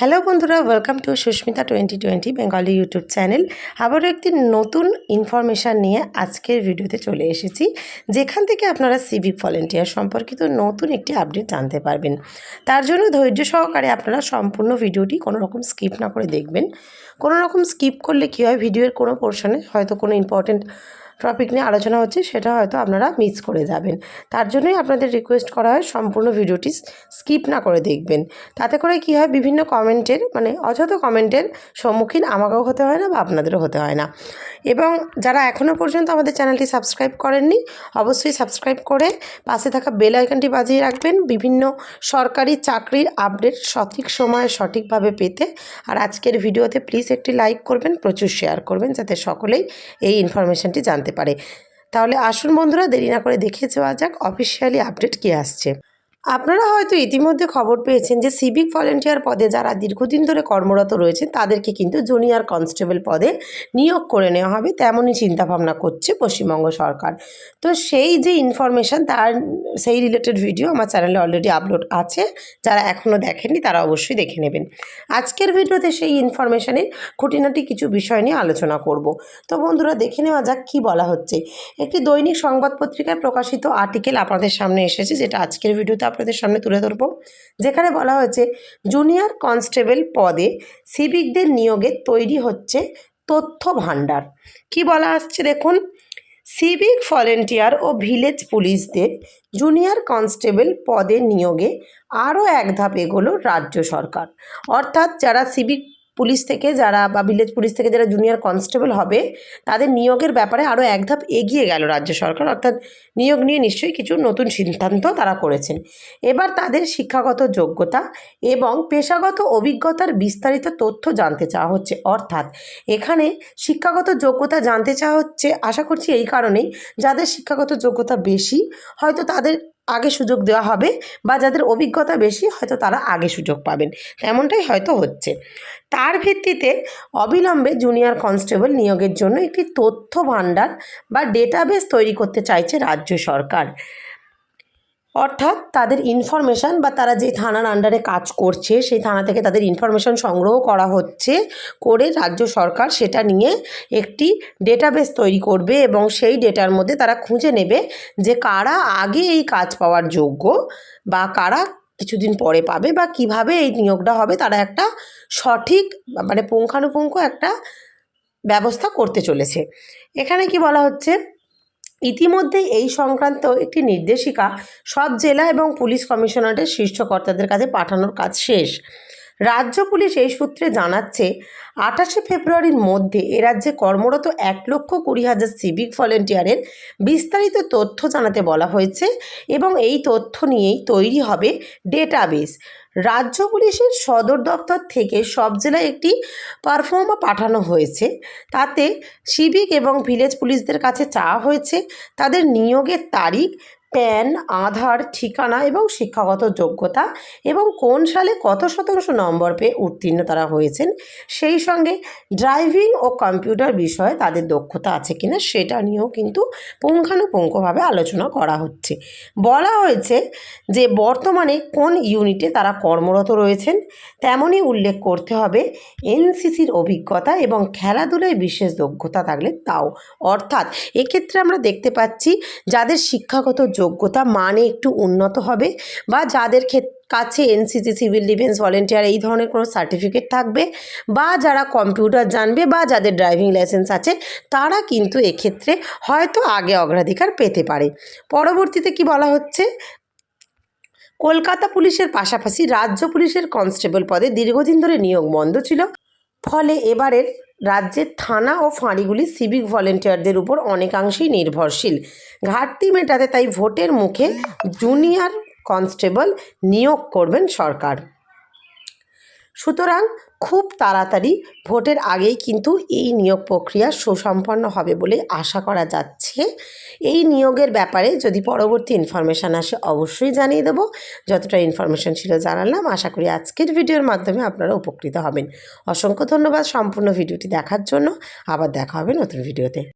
Hello বন্ধুরা welcome to Susmita twenty twenty Bengali YouTube channel আবারও একটি নতুন ইনফরমেশান নিয়ে আজকের ভিডিওতে চলে এসেছি, যেখান থেকে আপনারা সিভিক ভলেন্টিয়ার সম্পর্কিত নতুন একটি আপডেট জানতে পারবেন। তার জন্য ধৈর্য সহকারে আপনারা সম্পূর্ণ ভিডিওটি কোনো রকম স্কিপ না করে দেখবেন। কোনো রকম স্কিপ করলে কী হয় ভিডিওর কোনো পোর্শনে হয়তো কোনো ইম্পর্টেন্ট টপিক নিয়ে আলোচনা হচ্ছে, সেটা হয়তো আপনারা মিস করে যাবেন। তার জন্যই আপনাদের রিকোয়েস্ট করা হয়, সম্পূর্ণ ভিডিওটি স্কিপ না করে দেখবেন। তাতে করে কি হয়, বিভিন্ন কমেন্টের মানে অযথ কমেন্টের সম্মুখীন আমাকেও হতে হয় না বা আপনাদেরও হতে হয় না। এবং যারা এখনও পর্যন্ত আমাদের চ্যানেলটি সাবস্ক্রাইব করেননি, অবশ্যই সাবস্ক্রাইব করে পাশে থাকা বেল আইকনটি বাজিয়ে রাখবেন। বিভিন্ন সরকারি চাকরির আপডেট সঠিক সময়ে সঠিকভাবে পেতে। আর আজকের ভিডিওতে প্লিজ একটি লাইক করবেন, প্রচুর শেয়ার করবেন, যাতে সকলেই এই ইনফরমেশনটি জানতে পারে। তাহলে আসুন বন্ধুরা দেরি না করে দেখে যাওয়া যাক অফিসিয়ালি আপডেট কী আসছে। আপনারা হয়তো ইতিমধ্যে খবর পেয়েছেন যে সিভিক ভলেন্টিয়ার পদে যারা দীর্ঘদিন ধরে কর্মরত রয়েছে তাদেরকে কিন্তু জুনিয়র কনস্টেবল পদে নিয়োগ করে নেওয়া হবে, তেমনই চিন্তাভাবনা করছে পশ্চিমবঙ্গ সরকার। তো সেই যে ইনফরমেশান তার সেই রিলেটেড ভিডিও আমার চ্যানেলে অলরেডি আপলোড আছে, যারা এখনও দেখেননি তারা অবশ্যই দেখে নেবেন। আজকের ভিডিওতে সেই ইনফরমেশানের খুঁটিনাটি কিছু বিষয় নিয়ে আলোচনা করব। তো বন্ধুরা, দেখে নেওয়া যাক কী বলা হচ্ছে। একটি দৈনিক সংবাদ পত্রিকায় প্রকাশিত আর্টিকেল আপনাদের সামনে এসেছে, যেটা আজকের ভিডিওতে আপনাদের সামনে তুলে ধরবো। যেখানে বলা হয়েছে জুনিয়র কনস্টেবল পদে সিভিকদের নিয়োগে তৈরি হচ্ছে তথ্য ভাণ্ডার। কি বলা আসছে দেখুন? সিভিক ভলেন্টিয়ার ও ভিলেজ পুলিশদের জুনিয়র কনস্টেবল পদে নিয়োগে আরও এক ধাপ এগোলো রাজ্য সরকার। অর্থাৎ যারা সিভিক পুলিশ থেকে যারা বা ভিলেজ পুলিশ থেকে যারা জুনিয়র কনস্টেবল হবে, তাদের নিয়োগের ব্যাপারে আরও এক ধাপ এগিয়ে গেল রাজ্য সরকার। অর্থাৎ নিয়োগ নিয়ে নিশ্চয়ই কিছু নতুন সিদ্ধান্ত তারা করেছেন। এবার তাদের শিক্ষাগত যোগ্যতা এবং পেশাগত অভিজ্ঞতার বিস্তারিত তথ্য জানতে চাওয়া হচ্ছে। অর্থাৎ এখানে শিক্ষাগত যোগ্যতা জানতে চাওয়া হচ্ছে, আশা করছি এই কারণেই যাদের শিক্ষাগত যোগ্যতা বেশি, হয়তো তাদের আগে সুযোগ দেওয়া হবে বা যাদের অভিজ্ঞতা বেশি হয়তো তারা আগে সুযোগ পাবেন। এমনটাই হয়তো হচ্ছে। তার ভিত্তিতে অবিলম্বে জুনিয়র কনস্টেবল নিয়োগের জন্য একটি তথ্য ভাণ্ডার বা ডেটাবেস তৈরি করতে চাইছে রাজ্য সরকার। অর্থাৎ তাদের ইনফরমেশান বা তারা যে থানার আন্ডারে কাজ করছে, সেই থানা থেকে তাদের ইনফরমেশান সংগ্রহ করা হচ্ছে করে রাজ্য সরকার সেটা নিয়ে একটি ডেটাবেস তৈরি করবে এবং সেই ডেটার মধ্যে তারা খুঁজে নেবে যে কারা আগে এই কাজ পাওয়ার যোগ্য বা কারা কিছুদিন পরে পাবে বা কীভাবে এই নিয়োগটা হবে, তারা একটা সঠিক মানে পুঙ্খানুপুঙ্খ একটা ব্যবস্থা করতে চলেছে। এখানে কি বলা হচ্ছে? ইতিমধ্যেই এই সংক্রান্ত একটি নির্দেশিকা সব জেলা এবং পুলিশ কমিশনারের শীর্ষ কর্তাদের কাছে পাঠানোর কাজ শেষ। রাজ্য পুলিশ এই সূত্রে জানাচ্ছে, আঠাশে ফেব্রুয়ারির মধ্যে এ রাজ্যে কর্মরত এক লক্ষ কুড়ি হাজার সিভিক ভলেন্টিয়ারের বিস্তারিত তথ্য জানাতে বলা হয়েছে এবং এই তথ্য নিয়েই তৈরি হবে ডেটাবেস। রাজ্য পুলিশের সদর দপ্তর থেকে সব জেলায় একটি পারফর্মা পাঠানো হয়েছে। তাতে সিভিক এবং ভিলেজ পুলিশদের কাছে চাওয়া হয়েছে, তাদের নিয়োগের তারিখ প্যান, আধার, ঠিকানা এবং শিক্ষাগত যোগ্যতা এবং কোন সালে কত শতাংশ নম্বর পেয়ে উত্তীর্ণ তারা হয়েছেন, সেই সঙ্গে ড্রাইভিং ও কম্পিউটার বিষয়ে তাদের দক্ষতা আছে কিনা সেটা নিয়েও কিন্তু পুঙ্খানুপুঙ্খভাবে আলোচনা করা হচ্ছে। বলা হয়েছে যে বর্তমানে কোন ইউনিটে তারা কর্মরত রয়েছেন, তেমনই উল্লেখ করতে হবে এনসিসির অভিজ্ঞতা এবং খেলাধুলায় বিশেষ দক্ষতা থাকলে তাও। অর্থাৎ এক্ষেত্রে আমরা দেখতে পাচ্ছি যাদের শিক্ষাগত যোগ্যতা মানে একটু উন্নত হবে বা যাদের ক্ষেত্রে কাছে এনসিসি সিভিল ডিফেন্স ভলেন্টিয়ার এই ধরনের কোনো সার্টিফিকেট থাকবে বা যারা কম্পিউটার জানবে বা যাদের ড্রাইভিং লাইসেন্স আছে, তারা কিন্তু এক্ষেত্রে হয়তো আগে অগ্রাধিকার পেতে পারে। পরবর্তীতে কি বলা হচ্ছে? কলকাতা পুলিশের পাশাপাশি রাজ্য পুলিশের কনস্টেবল পদে দীর্ঘদিন ধরে নিয়োগ বন্ধ ছিল। ফলে এবারের রাজ্যের থানা ও ফাঁড়িগুলি সিভিক ভলেন্টিয়ারদের উপর অনেকাংশেই নির্ভরশীল। ঘাটতি মেটাতে তাই ভোটের মুখে জুনিয়র কনস্টেবল নিয়োগ করবেন সরকার। সুতরাং খুব তাড়াতাড়ি ভোটের আগেই কিন্তু এই নিয়োগ প্রক্রিয়া সুসম্পন্ন হবে বলে আশা করা যাচ্ছে। এই নিয়োগের ব্যাপারে যদি পরবর্তী ইনফরমেশান আসে অবশ্যই জানিয়ে দেবো। যতটা ইনফরমেশান ছিল জানালাম। আশা করি আজকের ভিডিওর মাধ্যমে আপনারা উপকৃত হবেন। অসংখ্য ধন্যবাদ সম্পূর্ণ ভিডিওটি দেখার জন্য। আবার দেখা হবে নতুন ভিডিওতে।